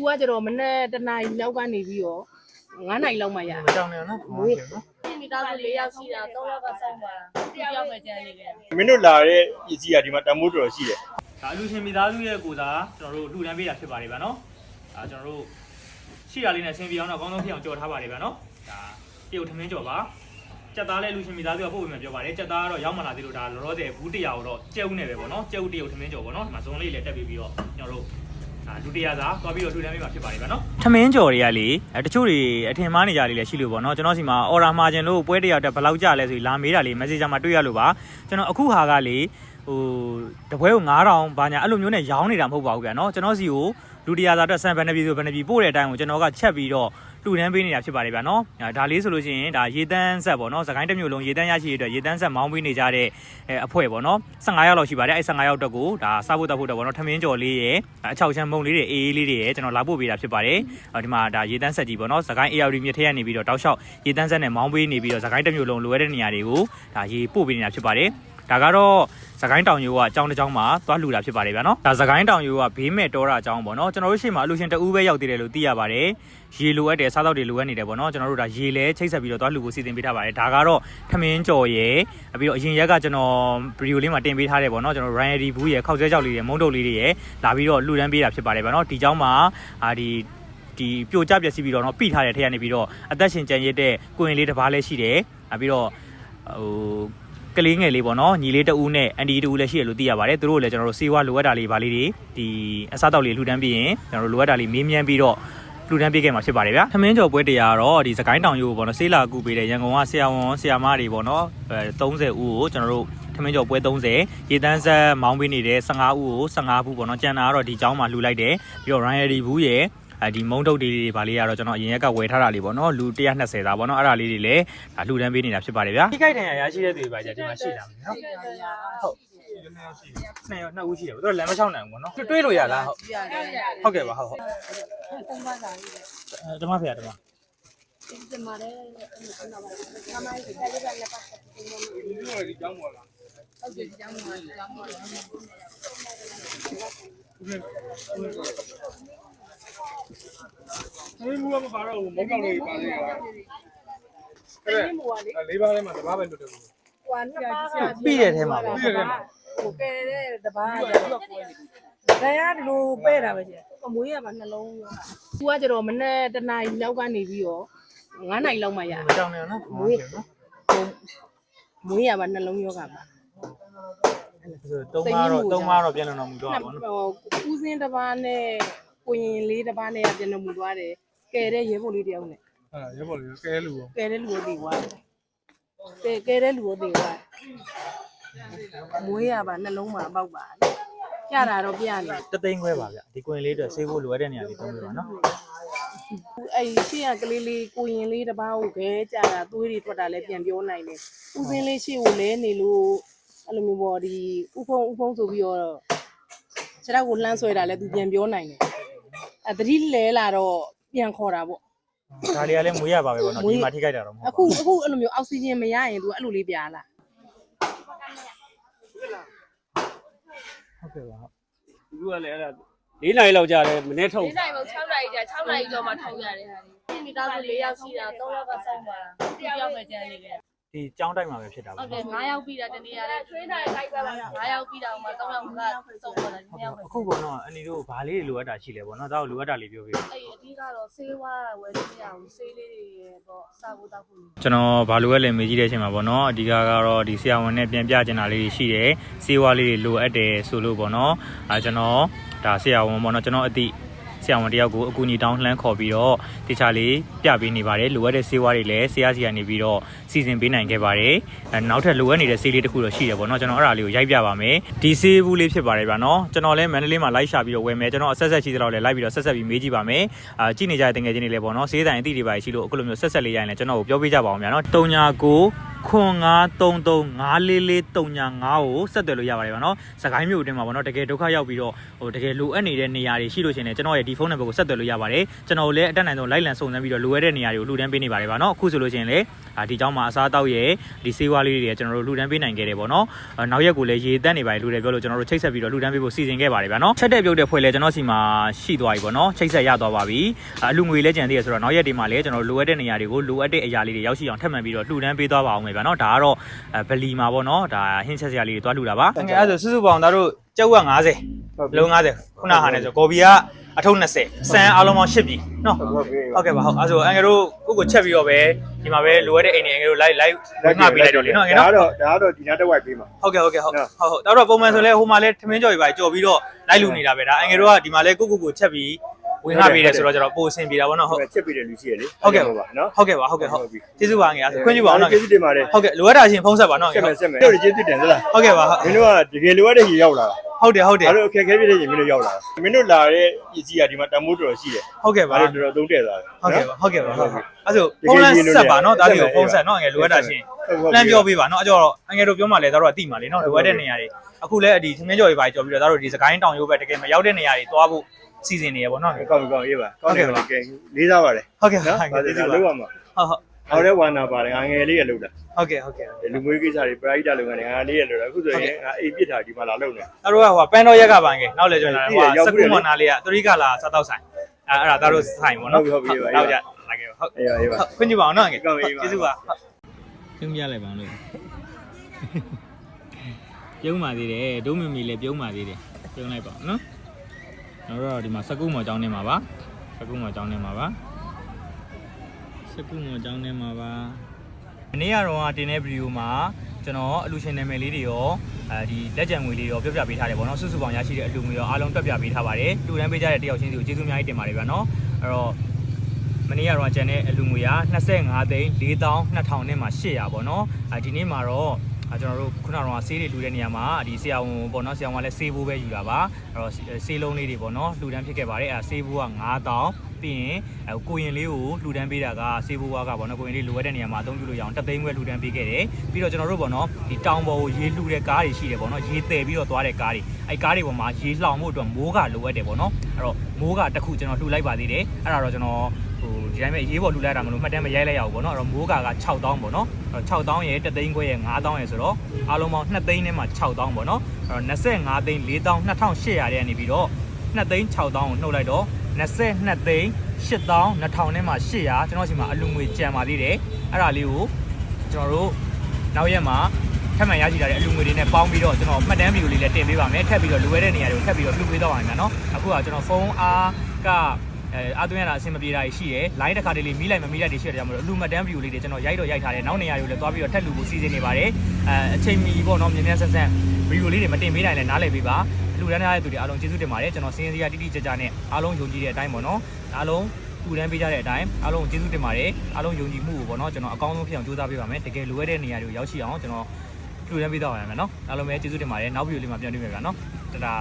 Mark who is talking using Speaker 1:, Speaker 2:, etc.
Speaker 1: သူကကျတော့မနေ့တနာရီလောက်ကနေပြီးတော့9နာရီလောက်မှရ
Speaker 2: မကြောင်နေနော်ဟုတ်ကဲ့နော်
Speaker 3: မိသားစု၄ယောက်ရှိတာ၃ယောက်ကစောင့်ပါတယောက်ပဲကျန်နေတယ်
Speaker 4: မင်းတို့လာတဲ့ပစ္စည်းကဒီမှာတမိုးတော်ရှိတယ်
Speaker 2: ဒါအလူရှင်မိသားစုရဲ့ကိုစားကျွန်တော်တို့လှူဒန်းပေးတာဖြစ်ပါတယ်ဗျာနော်ဒါကျွန်တော်တို့ရှိတာလေးနဲ့ဆင်ပြေအောင်တော့အကောင်းဆုံးဖြစ်အောင်ကြော်ထားပါတယ်ဗျာနော်ဒါတရုတ်ထမင်းကြော်ပါကြက်သားလည်းလူရှင်မိသားစုကပို့ပေးမယ်ပြောပါတယ်ကြက်သားကတော့ရောက်မှလာသေးလို့ဒါလောလောဆယ်ဘူးတရားကိုတော့ကြက်ဦးနေပဲပေါ့နော်ကြက်ဦးတရုတ်ထမင်းကြော်ပေါ့နော်ဒီမှာဇွန်လေးလည်းတက်ပြီးပြီးတော့ကျွန်တော်တို့ဒါ လူတရားသာသွားပြီးတော့လူတန်းပေးမှာဖြစ်ပါလိမ့်မယ်နော်ထမင်းကြော်တွေကလေတချို့တွေအထင်မှားနေကြလေးလည်းရှိလို့ပေါ့နော်ကျွန်တော်စီမှာအော်ရာမှာခြင်းလို့ပွဲတရတက်ဘယ်လောက်ကြလဲဆိုပြီးလာမေးတာလေး message မှာတွေ့ရလို့ပါကျွန်တော်အခုဟာကလေဟိုတပွဲကို9000ဘာညာအဲ့လိုမျိုးနဲ့ရောင်းနေတာမဟုတ်ပါဘူးဗျာနော်ကျွန်တော်စီကို လူတရာစာအတွက်ဆန်ဘယ်နှပြည်ဆိုဘယ်နှပြည်ပို့တဲ့အတိုင်းကိုကျွန်တော်ကချက်ပြီးတော့လူတန်းပေးနေတာဖြစ်ပါတယ်ဗျာနော်ဒါလေးဆိုလို့ရှိရင်ဒါရေတန်းဆက်ပေါ့နော်စကိုင်းတစ်မျိုးလုံးရေတန်းရရှိရတဲ့ရေတန်းဆက်မောင်းပေးနေကြတဲ့အဖွဲ့ပေါ့နော်15ရောက်လောက်ရှိပါတယ်အဲ15ရောက်တော့ကိုဒါစားဖို့တက်ဖို့တော့ပေါ့နော်ထမင်းကြော်လေးရယ်အချောက်ချမ်းမုံလေးတွေအေးအေးလေးတွေရယ်ကျွန်တော်လာပို့ပေးတာဖြစ်ပါတယ်ဒီမှာဒါရေတန်းဆက်ကြီးပေါ့နော်စကိုင်း ARD မြစ်ထက်ကနေပြီးတော့တောက်လျှောက်ရေတန်းဆက်နဲ့မောင်းပေးနေပြီးတော့စကိုင်းတစ်မျိုးလုံးလိုရတဲ့နေရာတွေကိုဒါရေပို့ပေးနေတာဖြစ်ပါတယ် ဒါကတော့ စကိုင်းတောင်ရိုးကအကြောင်းတစ်ကြောင်းမှာသွားလှူတာဖြစ်ပါတယ်ဗျာနော်ဒါစကိုင်းတောင်ရိုးကဘေးမဲ့တောတာအကြောင်းပေါ့နော်ကျွန်တော်တို့ရှေ့မှာအလူရှင်တဦးပဲရောက်သေးတယ်လို့သိရပါတယ်ရေလိုအပ်တယ်စားတော့တွေလိုအပ်နေတယ်ပေါ့နော်ကျွန်တော်တို့ဒါရေလဲချိတ်ဆက်ပြီးတော့သွားလှူဖို့စီစဉ်ပေးထားပါတယ်ဒါကတော့ထမင်းကြော်ရယ်ပြီးတော့အရင်ရက်ကကျွန်တော်ဗီဒီယိုလေးမှာတင်ပေးထားတယ်ပေါ့နော်ကျွန်တော် Ryan Eddie ဘူးရယ်ခောက်ဆွဲကြောက်လေးရယ်မုံတုပ်လေးတွေရယ်လာပြီးတော့လှူဒန်းပေးတာဖြစ်ပါတယ်ဗျာနော်ဒီเจ้าမှာအာဒီဒီပြိုကျပျက်စီးပြီးတော့เนาะပိထားတဲ့ထဲကနေပြီးတော့အသက်ရှင်ကြံရစ်တဲ့ကိုရင်လေးတစ်ပါးလည်းရှိတယ်။ပြီးတော့ဟို ကလေးငယ်လေးပေါ့နော်ညီလေးတဦးနဲ့အန်ဒီတဦးလည်းရှိရလို့သိရပါတယ်သူတို့လည်းကျွန်တော်တို့စေဝါလိုအပ်တာလေးဗာလေးတွေဒီအစားတောက်လေးလှူဒန်းပြီးရင်ကျွန်တော်တို့လိုအပ်တာလေးမေးမြန်းပြီးတော့လှူဒန်းပေးခဲ့မှာဖြစ်ပါတယ်ဗျာသမင်းကျော်ပွဲတရားကတော့ဒီစကိုင်းတောင်ရိုးပေါ့နော်ဆေးလာကူပေးတဲ့ရန်ကုန်ကဆရာဝန်ဆရာမတွေပေါ့နော်အဲ30ဦးကိုကျွန်တော်တို့သမင်းကျော်ပွဲ30ရေတန်းဆက်မောင်းပေးနေတဲ့15ဦးကို15ဘူးပေါ့နော်ကျန်တာကတော့ဒီเจ้าမှာလှူလိုက်တယ်ပြီးတော့ Ryan Eddie ဘူးရယ် အဲဒီမုံတုတ်တွေဗာလေးကတော့ကျွန်တော်အရင်ရက်ကဝယ်ထားတာလေးပေါ့နော်လူ120သားပေါ့နော်အဲ့ဒါလေးတွေလည်းဒါလှူဒန်းပေးနေတာဖြစ်ပါတယ်ဗျာဒီခိုက်တန်ရရရှိတဲ့သူတွေပါကြဒီမှာရှိလာမယ်နော်ဟုတ်နှစ်ယောက်နှစ်ဦးရှိတယ်ဗျသူတို့လမ်းမချောင်းနိုင်ဘူးပေါ့နော်တွေးလို့ရလားဟုတ်ဟုတ်ကဲ့ပါဟုတ်ဟုတ်ဓမ္မဖေရဓမ္မ
Speaker 3: ဒီမှာလည်းနမကြီးခလေးကလည်းပတ်တယ်ဒီကြောင်းပေါ်လားဟုတ်တယ်ကြောင်းပေါ်ကြောင်းပေါ်
Speaker 5: ဒီမူကမပါတော့ဘူးမုံကောက်လေးပါသေးတယ်အဲ့
Speaker 1: ဒီမူကလေ
Speaker 5: ဒါလေးပါးထဲမှာတဘာပဲလွတ်တယ်ဘူး
Speaker 1: ဟိုကနှစ်ပါးက
Speaker 2: ပြီးတဲ့ထဲမှာပေါ့
Speaker 5: ပြီးတယ်မှာ
Speaker 1: ဟိုကဲတဲ့တပားကတရားဒီလိုပဲ့တာပဲရှင်အမွေးရမှာနှလုံးရောသူကကျတော့မနေ့တနာရီလောက်ကနေပြီးတော့9နာရီလောက်မှရ
Speaker 2: မကြောင်နေနော်ဟုတ်ကဲ့နော်
Speaker 1: မွေးရမှာနှလုံးရောဂါပါ
Speaker 2: သုံးပါတော့သုံးပါတော့ပြန်လုံတော်မူတော့ပါဘောနော်
Speaker 1: ဟိုဦးစင်းတစ်ပါးနဲ့ကိုရင်လေးတစ်ပါးနဲ့ကပြန်တော်မူသွားတယ် ကဲတဲ့ရဲဘော်လေးတယောက်နဲ့
Speaker 5: အဲ့ဒါရပေါ်လေးကဲလူရော
Speaker 1: ကဲတဲ့လူကိုတည်သွားတယ်ကဲကဲတဲ့လူကိုတည်သွားမွေးရပါနှလုံးမှာပေါက်ပါပြတာတော့ပြနေ
Speaker 2: တသိန်းခွဲပါဗျဒီကွင်လေးအတွက်ဆေးဖို့လိုအပ်တဲ့နေရာလေးသုံးပြပါနော်
Speaker 1: အဲ့ရှေ့ကကလေးလေးကိုရင်လေးတစ်ပါးကိုခဲကြတာသွေးတွေထွက်တာလည်းပြန်ပြောနိုင်တယ်ဦးစင်းလေးရှေ့ကိုလဲနေလို့အဲ့လိုမျိုးပေါ့ဒီဥဖုံဥဖုံဆိုပြီးတော့ခြေထောက်ကိုလှမ်းဆွဲတာလည်းသူပြန်ပြောနိုင်တယ်အဲတတိလဲလာတော့ ပြန်ခေါ်တာပေါ့
Speaker 2: ဒါလေးကလည်းမွေးရပါပဲပေါ့နော်ဒီမှာထိခိုက်တာတော့မဟုတ်
Speaker 1: အခုအခုအဲ့လိုမျိုးအောက်ဆီဂျင်မရရင်သူအဲ့လိုလေးပြားလာ
Speaker 2: ဟုတ်ကဲ့ပါဟုတ်
Speaker 6: သူကလည်းအဲ့ဒါ၄နိုင်လောက်ကြာတယ်မနေ့ထုတ်
Speaker 3: ၄နိုင်ပေါ့6နိုင်ကြာ6နိုင်ကျော်မှထုတ်ရတယ်ဟာဒီမိသားစု၄ယောက်ရှိတာ၃ယောက်ကစောင့်ပါတယောက်ပဲကျန်နေတယ်
Speaker 2: ဒီကြောင်းတိုက်မှာပဲဖြစ်တာ
Speaker 3: ဟု
Speaker 2: ပေါ့
Speaker 3: တ်တယ်9ယောက်ပြီးတာတနေ့ရတယ်ထွေးနိုင်တိုက်ပဲပါ9ယောက်ပြီးတာမှ3ယောက်ကစောင့်ပါတာဒီယောက်ပဲ
Speaker 2: အခုပေါ့နော်အန်ဒီတို့ဘာလေးတွေလိုအပ်တာရှိလဲပေါ့နော်ဒါကိုလိုအပ်တာလေးပြောပြပါ
Speaker 3: အဲ့အဓိကတော့ဆေးဝါးဝယ်လို့ရအောင်ဆေးလေးတွေပေါ့စာဖို့တောက်ဖို့
Speaker 2: ကျွန်တော်ဘာလိုအပ်လဲမေးကြည့်တဲ့အချိန်မှာပေါ့နော်အဓိကကတော့ဒီဆရာဝန်နဲ့ပြန်ပြချင်တာလေးတွေရှိတယ်စေဝါလေးတွေလိုအပ်တယ်ဆိုလို့ပေါ့နော်အဲကျွန်တော်ဒါဆရာဝန်ပေါ့နော်ကျွန်တော်အတိ ဆရာဝန်တယောက်ကိုအကူအညီတောင်းလှမ်းခေါ်ပြီးတော့တခြားလေးပြပေးနေပါတယ်လိုအပ်တဲ့ဆေးဝါးတွေလည်းဆရာစီကနေပြီးတော့စီစဉ်ပေးနိုင်ခဲ့ပါတယ်အဲနောက်ထပ်လိုအပ်နေတဲ့ဆေးလေးတစ်ခုတော့ရှိတယ်ပေါ့နော်ကျွန်တော်အဲ့ဒါလေးကိုရိုက်ပြပါမယ်ဒီဆေးဘူးလေးဖြစ်ပါတယ်ဗျာနော်ကျွန်တော်လည်းမန္တလေးမှာလိုက်ရှာပြီးတော့ဝယ်မယ်ကျွန်တော်အဆက်ဆက်ရှိသလောက်လည်းလိုက်ပြီးတော့ဆက်ဆက်ပြီးမေးကြည့်ပါမယ်အာကြည့်နေကြတဲ့တကယ်ချင်းတွေလည်းပေါ့နော်ဆေးတိုင်အသည့်တွေပါရှိလို့အခုလိုမျိုးဆက်ဆက်လေးရိုင်းလည်းကျွန်တော်ကိုပြောပြကြပါအောင်ဗျာနော်39ခွန်933 54439ကိုဆက်သွယ်လို့ရပါတယ်ဗျာနော်စကိုင်းမြို့အတွင်းမှာပေါ့နော်တကယ်ဒုက္ခရောက်ပြီးတော့ဟိုတကယ်လိုအပ်နေတဲ့နေရာတွေရှိလို့ရှရင်လည်းကျွန်တော်ရဲ့ဒီ ဒီဖုန်းနံပါတ်ကိုဆက်သွယ်လို့ရပါတယ်ကျွန်တော်တို့လည်းအတက်နိုင်ဆုံးလိုက်လံစုံစမ်းပြီးတော့လိုအပ်တဲ့နေရာတွေကိုလှူဒန်းပေးနေပါတယ်ဗျာနော်အခုဆိုလို့ရှိရင်လည်းအာဒီเจ้าမှာအစားအသောက်ရဲ့ဒီဆေးဝါးလေးတွေကျွန်တော်တို့လှူဒန်းပေးနိုင်ခဲ့တယ်ပေါ့နော်အာနောက်ရက်ကိုလည်းရေတက်နေပါတယ်လို့လည်းပြောလို့ကျွန်တော်တို့ချိတ်ဆက်ပြီးတော့လှူဒန်းပေးဖို့စီစဉ်ခဲ့ပါတယ်ဗျာနော်ချက်တဲ့ပြုတ်တဲ့ဖွဲ့လည်းကျွန်တော်စီမှာရှိသွားပြီပေါ့နော်ချိတ်ဆက်ရသွားပါပြီအာအလူငွေလည်းကြံသေးရဆိုတော့နောက်ရက်ဒီမှာလည်းကျွန်တော်တို့လိုအပ်တဲ့နေရာတွေကိုလိုအပ်တဲ့အရာလေးတွေရောက်ရှိအောင်ထပ်မံပြီးတော့လှူဒန်းပေးသွားပါအောင်မယ်ဗျာနော်ဒါကတော့အဲဗလီမှာပေါ့နော်ဒါဟင်းချက်စရာလေးတွေတွားလှူတာပါငယ်အဲ့ဆိုစုစုပေါင်းသားတို့ကြောက်က50လုံး50ခုနဟာနဲ့ဆိုကော်ပီက အထုံး20စံအားလုံးပေါင်း8ပြီနော်
Speaker 4: ဟုတ်ကဲ့
Speaker 2: ဟုတ်ကဲ့ပါဟုတ်အဲဆိုအန်ကယ်တို့ကိုကိုချက်ပြီးတော့ပဲဒီမှာပဲလိုရတဲ့အိမ်တွေအန်ကယ်တို့ live live ငှပေးလိုက်တော့လေနော်အန်ကယ်
Speaker 4: ဒါ
Speaker 2: နော်
Speaker 4: ကတော့ဒါကတော့ဒီနားတစ်ဝိုက်ပေးမှာ
Speaker 2: ဟုတ်ကဲ့ဟုတ်ကဲ့ဟုတ်ဟုတ်ဟုတ်တော့တော့ပုံမှန်ဆိုလဲဟိုမှာလဲထမင်းကြော်ကြီးပါကြော်ပြီးတော့လိုက်လူနေတာပဲဒါအန်ကယ်တို့ကဒီမှာလဲကိုကိုကိုချက်ပြီးဝင်ငှပေးတယ်ဆိုတော့ကျတော့ပိုအဆင်ပြေတာပေါ့နော်ဟုတ်
Speaker 4: ဟိုချက်ပေးတဲ့လူရှိရလေ
Speaker 2: ဟုတ်ကဲ့
Speaker 4: ပါနော်
Speaker 2: ဟုတ်ကဲ့ပါဟုတ်ကဲ့ဟုတ်ကျေးဇူးပါငယ်အားဆိုခွင့်ပြုပါအောင်နော်
Speaker 4: ကျေးဇူးတင်ပါတယ်
Speaker 2: ဟုတ်ကဲ့လိုအပ်တာရှင်ဖုန်းဆက်ပါနော်
Speaker 4: ဆက်မယ်ဆက်မယ်တို့ကျေးဇူးတင်သလား
Speaker 2: ဟုတ်ကဲ့ပါဟုတ်
Speaker 4: မင်းတို့ကတကယ်လိုရတဲ့ရေရောက်လာတာ
Speaker 2: ဟုတ်တယ်ဟုတ်တယ်
Speaker 4: ဒါတို့အခက်အခဲဖြစ်တဲ့ရေမင်းတို့ရောက်လာတာမင်းတို့လာတဲ့ပစ္စည်းကဒီမှာတန်မိုးတော်ရှိတယ်
Speaker 2: ဟုတ်ကဲ့ပါ
Speaker 4: ဒါ
Speaker 2: ဟုတ်
Speaker 4: တို့တော်တော်သုံးတဲ့သွားတယ်
Speaker 2: ကဲ့ပါဟုတ်ကဲ့ပါဟုတ်ကဲ့အဲဆိုဖုန်းလမ်းဆက်ပါနော်ဒါလေးကိုဖုန်းဆက်နော်ငယ်လိုအပ်တာရှင်လမ်းပြောပေးပါနော်အကြောတော့အငယ်တို့ပြောမှလဲသားတို့ကတိမှလေနော်လိုအပ်တဲ့နေရာတွေအခုလဲဒီသမင်းကြော်တွေပါကြော်ပြီးတော့သားတို့ဒီစကိုင်းတောင်ရိုးပဲတကယ်မရောက်တဲ့နေရာတွေသွားဖို့စီစဉ်နေရပေါ့နော်ဟုတ်
Speaker 4: ကောင်းကောင်းရေးပါကောင်းတယ်ကဲလေးစားပါတယ်
Speaker 2: ကဲ့
Speaker 4: နော်
Speaker 2: ဟုတ်
Speaker 4: ဒါ
Speaker 2: ကဲ့
Speaker 4: ဒါ
Speaker 2: ကျေးဇူးပါ
Speaker 4: လောက်
Speaker 2: ဟုတ်
Speaker 4: ရမှာ
Speaker 2: ဟုတ်
Speaker 4: ဟောတဲ့ ဝါနာပါတယ်ငါငယ်လေးရလောက်တာ
Speaker 2: ဟုတ်ကဲ့ဟုတ်ကဲ့
Speaker 4: လူမွေးကိစ္စတွေပရိဒလုပ်ငန်းတွေငါလေးရလောက်တာအခုဆိုရင်ငါအိမ်ပြစ်တာဒီမှာလာလုပ်နေ
Speaker 2: သားတို့ကဟိုပန်တော်ရက်ကပါငယ်နောက်လဲကျွန်တော်
Speaker 4: ဟုတ်
Speaker 2: ဟို
Speaker 4: ပြီရောက်
Speaker 2: စ
Speaker 4: ပြီ
Speaker 2: ကူမနာလေးကသရိကလာစားတော့ဆိုင်အဲအဲ့ဒါသားတို့ဆိုင်ပေါ့နော်
Speaker 4: ဟုတ်ပြီဟုတ်ပြီ
Speaker 2: နောက်ကြလာခဲ့ဟုတ်
Speaker 4: အေးပါအေးပါ
Speaker 2: ဟုတ်ခွင့်ပြုပါအောင်နော်ငယ်
Speaker 4: ကောင်းပြီပါ
Speaker 2: ကျေးဇူးပါဟုတ်ပြုံးပြလိုက်ပါအောင်လို့ပြုံးပါသေးတယ်ဒုမမီလည်းပြုံးပါသေးတယ်ပြုံးလိုက်ပါနော်ကျွန်တော်တို့ဒီမှာစကူမော်ကျောင်းထဲမှာပါစကူမော်ကျောင်းထဲမှာပါ စကူမော်ကျောင်းထဲမှာပါမနေ့ကတော့တင်တဲ့ဗီဒီယိုမှာကျွန်တော်အလူရှင်နာမည်လေးတွေရောအဲဒီလက်ကျန်ငွေလေးတွေရောပြောပြပေးထားတယ်ပေါ့နော်စုစုပေါင်းရရှိတဲ့အလူငွေရောအားလုံးတွက်ပြပေးထားပါတယ်တူတန်းပေးကြတဲ့တယောက်ချင်းစီကိုကျေးဇူးအများကြီးတင်ပါတယ်ဗျာနော်အဲ့တော့မနေ့ကတော့ကျန်တဲ့အလူငွေက25သိန်း4200နဲ့မှ800ပေါ့နော်အဲဒီနေ့မှာတော့ အဲကျွန်တော်တို့ခုနကတော့ဆေးတွေလှူတဲ့နေရာမှာဒီဆရာဝန်ပေါ့နော်ဆရာဝန်ကလည်းဆေးဘိုးပဲယူတာပါအဲ့တော့ဆေးလုံးလေးတွေပေါ့နော်လှူဒန်းဖြစ်ခဲ့ပါတယ်အဲဆေးဘိုးက9000ပြီးရင်အဲကိုရင်လေးကိုလှူဒန်းပေးတာကဆေးဘိုးကပေါ့နော်ကိုရင်လေးလိုအပ်တဲ့နေရာမှာအသုံးပြုလို့ရအောင်တသိန်းခွဲလှူဒန်းပေးခဲ့တယ်ပြီးတော့ကျွန်တော်တို့ပေါ့နော်ဒီတောင်ပေါ်ကိုရေလှူတဲ့ကားတွေရှိတယ်ပေါ့နော်ရေတည်ပြီးတော့သွားတဲ့ကားတွေအဲကားတွေပေါ်မှာရေလှောင်မှုအတွက်မိုးကလိုအပ်တယ်ပေါ့နော်အဲ့တော့မိုးကတစ်ခုကျွန်တော်လှူလိုက်ပါသေးတယ်အဲ့ဒါတော့ကျွန်တော် ဟိုဒီတိုင်းပဲရေးပေါ်လှူလိုက်တာမလို့မှတ်တမ်းမရိုက်လိုက်ရဘူးပေါ့နော်အဲ့တော့မိုးကာက6000ပေါ့နော်အဲ့တော့6000ရဲ့3သိန်းခွဲရဲ့9000ရဲ့ဆိုတော့အားလုံးပေါင်း2သိန်းနဲ့မှ6000ပေါ့နော်အဲ့တော့25သိန်း4200ရဲ့နေပြီးတော့2သိန်း6000ကိုနှုတ်လိုက်တော့22သိန်း8000 2000နဲ့မှ800ကျွန်တော်စီမှာအလူငွေကြံပါသေးတယ်အဲ့ဒါလေးကိုကျွန်တော်တို့နောက်ရက်မှာထပ်မံရရှိလာတဲ့အလူငွေတွေနဲ့ပေါင်းပြီးတော့ကျွန်တော်မှတ်တမ်းဗီဒီယိုလေးလည်းတင်ပေးပါမယ်ထပ်ပြီးတော့လိုရတဲ့နေရာတွေကိုထပ်ပြီးတော့လှူပေးတော့ပါမယ်နော်အခုကကျွန်တော်ဖုန်းအားက အဲအားသွင်းရတာအဆင်မပြေတာရှိရယ် line တစ်ခါတလေမီးလိုက်မမီးလိုက်တွေရှိရတယ်ကြောင့်မလို့အလူမတန်း view လေးတွေကျွန်တော်ရိုက်တော့ရိုက်ထားတယ်နောက်နေရာတွေကိုလည်းသွားပြီးတော့ထက်လူကိုစီစဉ်နေပါတယ်အဲအချိန်မီပေါ့နော်မြင်မြန်ဆက်ဆက် view လေးတွေမတင်ပေးနိုင်လဲနားလည်ပေးပါလူတန်းထားတဲ့သူတွေအားလုံးကျေးဇူးတင်ပါတယ်ကျွန်တော်စင်းစရာတိတိကျကျနဲ့အားလုံးယုံကြည်တဲ့အတိုင်းပေါ့နော်အားလုံးလူတန်းပေးကြတဲ့အတိုင်းအားလုံးကျေးဇူးတင်ပါတယ်အားလုံးယုံကြည်မှုကိုပေါ့နော်ကျွန်တော်အကောင်းဆုံးဖြစ်အောင်ကြိုးစားပေးပါမယ်တကယ်လိုရတဲ့နေရာတွေကိုရောက်ရှိအောင်ကျွန်တော်လူတန်းပေးတော့ရမယ်နော်အားလုံးပဲကျေးဇူးတင်ပါတယ်နောက် view လေးမှာပြန်တွေ့မယ်ဗျာနော်တဒါ